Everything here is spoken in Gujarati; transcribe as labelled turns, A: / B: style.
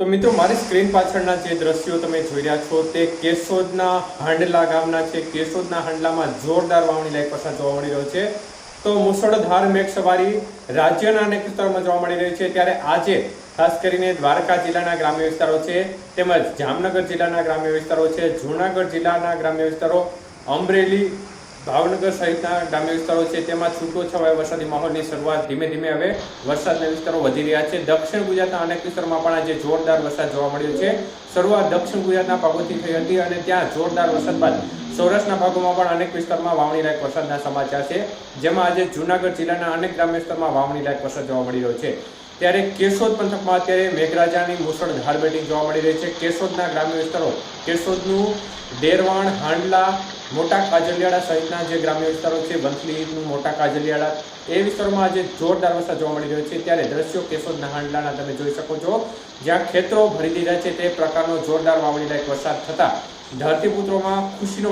A: તો મિત્રો, મારી સ્ક્રીન પાછળના જે દ્રશ્યો તમે જોઈ રહ્યા છો, તે કેશોદના હાંડલા ગામના છે. કેશોદના હાંડલામાં જોરદાર વાવણી લાયક વરસાદ જોવા મળી રહ્યો છે. તો મુસળધાર મેઘ સવારી રાજ્યના અનેક વિસ્તારોમાં જોવા મળી રહી છે. ત્યારે આજે ખાસ કરીને દ્વારકા જિલ્લાના ગ્રામ્ય વિસ્તારો છે, તેમજ જામનગર જિલ્લાના ગ્રામ્ય વિસ્તારો છે, જૂનાગઢ જિલ્લાના ગ્રામ્ય વિસ્તારો, અમરેલી ભાવનગર સહિતના ગ્રામ્ય વિસ્તારો છે, તેમાં છૂટો છવાયો વરસાદી માહોલની શરૂઆત ધીમે ધીમે હવે વરસાદના વિસ્તારો વધી રહ્યા છે. દક્ષિણ ગુજરાતના અનેક વિસ્તારોમાં પણ આજે જોરદાર વરસાદ જોવા મળ્યો છે. શરૂઆત દક્ષિણ ગુજરાતના ભાગોથી થઈ હતી અને ત્યાં જોરદાર વરસાદ બાદ સૌરાષ્ટ્રના ભાગોમાં પણ અનેક વિસ્તારમાં વાવણી લાયક વરસાદના સમાચાર છે. જેમાં આજે જૂનાગઢ જિલ્લાના અનેક ગ્રામ્ય વિસ્તારમાં વાવણી લાયક વરસાદ જોવા મળી રહ્યો છે. ત્યારે કેશોદ પંથકમાં અત્યારે મેઘરાજાની મુસળધાર બેટિંગ જોવા મળી રહી છે. કેશોદના ગ્રામ્ય વિસ્તારો, કેશોદનું ડેરવાણ, હાંડલા મોટા કાજલિયાળા સહિતના જે ગ્રામ્ય વિસ્તારો છે વંથલીનું મોટા કાજલિયાળા, એ વિસ્તારોમાં આજે જોરદાર વરસાદ જોવા મળી રહ્યો છે. ત્યારે દ્રશ્યો કેશોદ નહાંડલાના તમે જોઈ શકો છો. જ્યાં ખેતરો ભરી દીધા છે, તે પ્રકારનો જોરદાર વાવણીલાયક વરસાદ થતા ધરતીપુત્રોમાં ખુશીનો